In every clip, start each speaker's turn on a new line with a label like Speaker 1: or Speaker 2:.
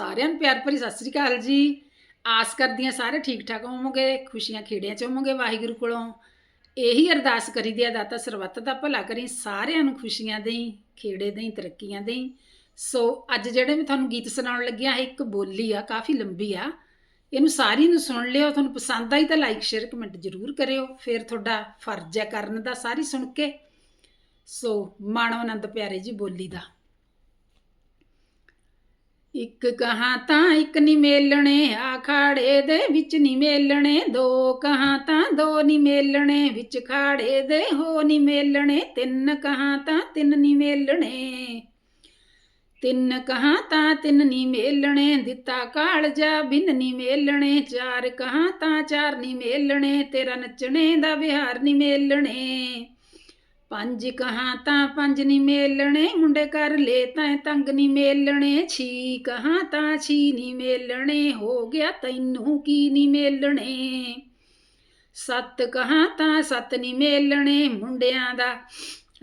Speaker 1: ਸਾਰਿਆਂ ਨੂੰ ਪਿਆਰ ਭਰੀ ਸਤਿ ਸ੍ਰੀ ਅਕਾਲ ਜੀ। ਆਸ ਕਰਦੀ ਹਾਂ ਸਾਰੇ ਠੀਕ ਠਾਕ ਹੋਵੋਗੇ, ਖੁਸ਼ੀਆਂ ਖੇੜਿਆਂ ਚ ਹੋਵੋਗੇ ਵਾਹਿਗੁਰੂ ਕੋਲੋਂ। ਇਹੀ ਅਰਦਾਸ ਕਰੀਦੀ ਆ ਦਾਤਾ ਸਰਬੱਤ ਦਾ ਭਲਾ ਕਰੀ, ਸਾਰਿਆਂ ਨੂੰ ਖੁਸ਼ੀਆਂ ਦੇਈ, ਖੇੜੇ ਦੇਈ, ਤਰੱਕੀਆਂ ਦੇਈ। ਸੋ ਅੱਜ ਜਿਹੜੇ ਮੈਂ ਤੁਹਾਨੂੰ ਗੀਤ ਸੁਣਾਉਣ ਲੱਗਿਆ ਹੈ ਇੱਕ ਬੋਲੀ ਆ, ਕਾਫੀ ਲੰਬੀ ਆ। ਇਹਨੂੰ ਸਾਰੀ ਨੂੰ ਸੁਣ ਲਿਓ, ਤੁਹਾਨੂੰ ਪਸੰਦ ਆਈ ਤਾਂ ਲਾਈਕ ਸ਼ੇਅਰ ਕਮੈਂਟ ਜ਼ਰੂਰ ਕਰਿਓ। ਫਿਰ ਤੁਹਾਡਾ ਫਰਜ਼ ਹੈ ਕਰਨ ਦਾ ਸਾਰੀ ਸੁਣ ਕੇ। ਸੋ ਮਾਣੋ ਆਨੰਦ ਪਿਆਰੇ ਜੀ ਬੋਲੀ ਦਾ। ਇੱਕ ਕਹਾ ਤਾਂ ਇੱਕ ਨਹੀਂ ਮੇਲਣੇ ਆਖਾੜੇ ਦੇ ਵਿੱਚ ਨਹੀਂ ਮੇਲਣੇ, ਦੋ ਕਹਾ ਤਾਂ ਦੋ ਨਹੀਂ ਮੇਲਣੇ, ਵਿੱਚ ਖਾੜੇ ਦੇ ਹੋ ਨਹੀਂ ਮੇਲਣੇ, ਤਿੰਨ ਕਹਾ ਤਾਂ ਤਿੰਨ ਨੀ ਮੇਲਣੇ। ਤਿੰਨ ਕਹਾ ਤਾਂ ਤਿੰਨ ਨਹੀਂ ਮੇਲਣੇ, ਦਿੱਤਾ ਕਾਲਜਾ ਬਿਨ ਨਹੀਂ ਮੇਲਣੇ, ਚਾਰ ਕਹਾ ਤਾਂ ਚਾਰ ਨਹੀਂ ਮੇਲਣੇ, ਤੇਰਾ ਨੱਚਣੇ ਦਾ ਵਿਹਾਰ ਨਹੀਂ ਮੇਲਣੇ। ਪੰਜ ਕਹਾਂ ਤਾਂ ਪੰਜ ਨੀ ਮੇਲਣੇ, ਮੁੰਡੇ ਕਰ ਲੈ ਤਾਂ ਤੰਗ ਨਹੀਂ ਮੇਲਣੇ, ਛੀ ਕਹਾਂ ਤਾਂ ਛੀ ਨਹੀਂ ਮੇਲਣੇ, ਹੋ ਗਿਆ ਤੈਨੂੰ ਕੀ ਨਹੀਂ ਮੇਲਣੇ। ਸੱਤ ਕਹਾਂ ਤਾਂ ਸੱਤ ਨੀ ਮੇਲਣੇ, ਮੁੰਡਿਆਂ ਦਾ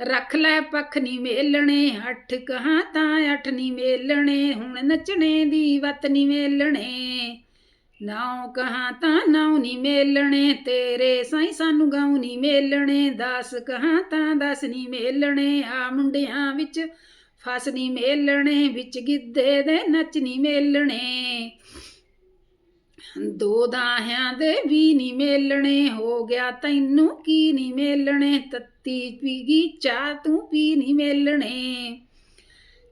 Speaker 1: ਰੱਖ ਲੈ ਪੱਖ ਨਹੀਂ ਮੇਲਣੇ, ਅੱਠ ਕਹਾਂ ਤਾਂ ਅੱਠ ਨੀ ਮੇਲਣੇ, ਹੁਣ ਨੱਚਣੇ ਦੀ ਵਤ ਨਹੀਂ ਮੇਲਣੇ। ਨਾਉ ਕਹਾਂ ਤਾਂ ਨਾਉ ਨੀ ਮੇਲਣੇ, ਤੇਰੇ ਸਾਈ ਸਾਨੂੰ ਗਾਉ ਨੀ ਮੇਲਣੇ, ਦਸ ਕਹਾਂ ਤਾਂ ਦਸ ਨੀ ਮੇਲਣੇ, ਆ ਮੁੰਡਿਆਂ ਵਿੱਚ ਫਸ ਨੀ ਮੇਲਣੇ, ਵਿੱਚ ਗਿੱਧੇ ਦੇ ਨੱਚ ਨੀ ਮੇਲਣੇ। ਦੋ ਦਾਹਿਆਂ ਦੇ ਵੀ ਨੀ ਮੇਲਣੇ, ਹੋ ਗਿਆ ਤੈਨੂੰ ਕੀ ਨੀ ਮੇਲਣੇ, ਤੱਤੀ ਪੀਗੀ ਚਾਹ ਤੂੰ ਪੀ ਨੀ ਮੇਲਣੇ।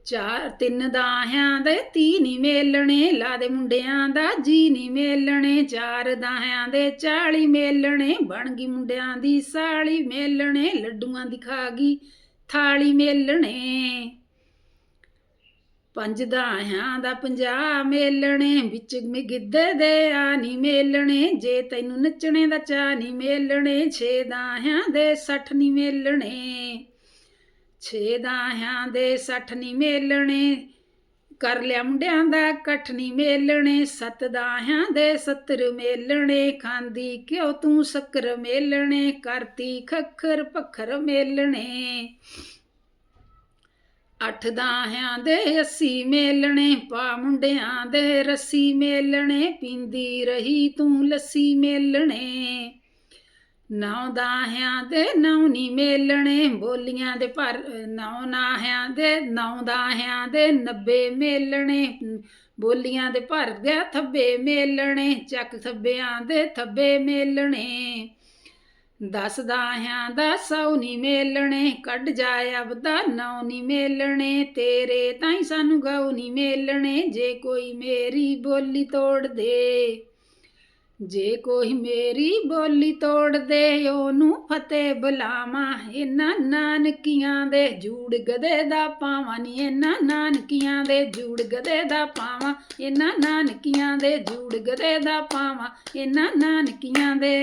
Speaker 1: ਚਾਰ ਤਿੰਨ ਦਾਹਿਆਂ ਦੇ ਤੀ ਨੀ ਮੇਲਣੇ ਲਾ ਦੇ ਮੁੰਡਿਆਂ ਦਾ, ਜੀ ਨਹੀਂ ਮੇਲਣੇ ਚਾਰ ਦਾਹਿਆਂ ਦੇ 40 ਮੇਲਣੇ ਬਣ ਗਈ ਮੁੰਡਿਆਂ ਦੀ ਸਾਲੀ, ਮੇਲਣੇ ਲੱਡੂਆਂ ਦੀ ਖਾ ਗਈ ਥਾਲੀ ਮੇਲਣੇ। ਪੰਜ ਦਾਹਿਆਂ ਦਾ ਪੰਜਾਹ ਮੇਲਣੇ, ਵਿੱਚ ਮੇ ਗਿੱਧੇ ਦੇ ਆ ਨੀ ਮੇਲਣੇ, ਜੇ ਤੈਨੂੰ ਨੱਚਣੇ ਦਾ ਚਾ ਨਹੀਂ ਮੇਲਣੇ, ਛੇ ਦਾਹਿਆਂ ਦੇ 60 ਨੀ ਮੇਲਣੇ। ਛੇ ਦਾਹਿਆਂ ਦੇ ਸੱਠ ਨੀ ਮੇਲਣੇ, ਕਰ ਲਿਆ ਮੁੰਡਿਆਂ ਦਾ ਇਕੱਠ ਨੀ ਮੇਲਣੇ, ਸੱਤ ਦਾਹਿਆਂ ਦੇ 70 ਮੇਲਣੇ, ਖਾਂਦੀ ਕਿਉਂ ਤੂੰ ਸ਼ੱਕਰ ਮੇਲਣੇ, ਕਰਤੀ ਖੱਖਰ ਪੱਖਰ ਮੇਲਣੇ। ਅੱਠ ਦਾਹਿਆਂ ਦੇ 80 ਮੇਲਣੇ, ਪਾ ਮੁੰਡਿਆਂ ਦੇ ਰੱਸੀ ਮੇਲਣੇ, ਪੀਂਦੀ ਰਹੀ ਤੂੰ ਲੱਸੀ ਮੇਲਣੇ। ਨੌ ਦਾਹਿਆਂ ਦੇ ਨੌ ਨੀ ਮੇਲਣੇ, ਬੋਲੀਆਂ ਦੇ ਭਰ ਨੌ ਨਾਹਿਆਂ ਦੇ ਨੌ ਦਾਹਿਆਂ ਦੇ 90 ਮੇਲਣੇ, ਬੋਲੀਆਂ ਦੇ ਭਰ ਗਿਆ ਥੱਬੇ ਮੇਲਣੇ, ਚੱਕ ਥੱਬਿਆਂ ਦੇ ਥੱਬੇ ਮੇਲਣੇ। ਦਸ ਦਾਹਿਆਂ ਦਾ ਸੌ ਨੀ ਮੇਲਣੇ, ਕੱਢ ਜਾ ਅਬਦਾ ਨੌ ਨੀ ਮੇਲਣੇ, ਤੇਰੇ ਤਾਈ ਸਾਨੂੰ ਗਾਉ ਨੀ ਮੇਲਣੇ, ਜੇ ਕੋਈ ਮੇਰੀ ਬੋਲੀ ਤੋੜ ਦੇ। ਜੇ ਕੋਈ ਮੇਰੀ ਬੋਲੀ ਤੋੜ ਦੇ, ਉਹਨੂੰ ਫਤਿਹ ਬੁਲਾਵਾਂ। ਇਹਨਾਂ ਨਾਨਕੀਆਂ ਦੇ ਜੂੜ ਗਦੇ ਦਾ ਪਾਵਾਂ ਨੀ, ਇਹਨਾਂ ਨਾਨਕੀਆਂ ਦੇ ਜੂੜ ਗਦੇ ਦਾ ਪਾਵਾਂ। ਇਹਨਾਂ ਨਾਨਕੀਆਂ ਦੇ ਜੂੜ ਗਦੇ ਦਾ ਪਾਵਾਂ, ਇਹਨਾਂ ਨਾਨਕੀਆਂ ਦੇ